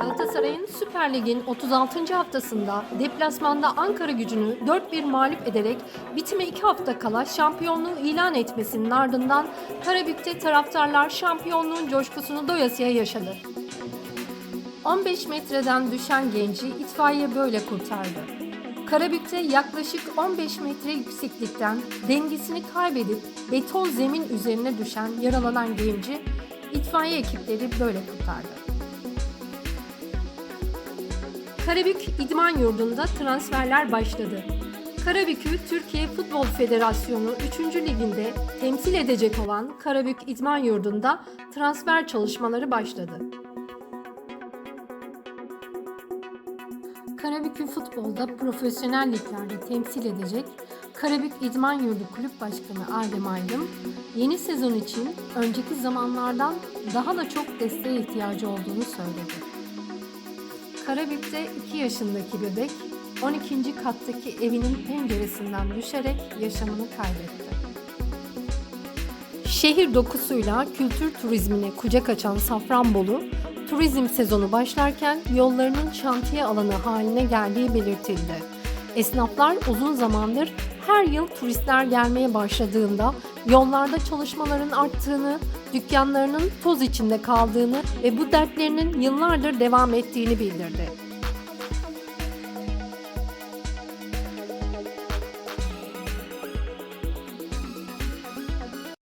Galatasaray'ın Süper Lig'in 36. haftasında deplasmanda Ankara gücünü 4-1 mağlup ederek bitime 2 hafta kala şampiyonluğu ilan etmesinin ardından Karabük'te taraftarlar şampiyonluğun coşkusunu doyasıya yaşadı. 15 metreden düşen genci itfaiye böyle kurtardı. Karabük'te yaklaşık 15 metre yükseklikten dengesini kaybedip beton zemin üzerine düşen yaralanan genci itfaiye ekipleri böyle kurtardı. Karabük İdman Yurdu'nda transferler başladı. Karabük'ü Türkiye Futbol Federasyonu 3. Liginde temsil edecek olan Karabük İdman Yurdu'nda transfer çalışmaları başladı. Karabük'ü futbolda profesyonel liglerde temsil edecek Karabük İdman Yurdu Kulüp Başkanı Adem Aydın, yeni sezon için önceki zamanlardan daha da çok desteğe ihtiyacı olduğunu söyledi. Karabük'te 2 yaşındaki bebek 12. kattaki evinin penceresinden düşerek yaşamını kaybetti. Şehir dokusuyla kültür turizmine kucak açan Safranbolu, turizm sezonu başlarken yollarının şantiye alanı haline geldiği belirtildi. Esnaflar uzun zamandır her yıl turistler gelmeye başladığında yollarda çalışmaların arttığını, dükkanlarının toz içinde kaldığını ve bu dertlerinin yıllardır devam ettiğini bildirdi.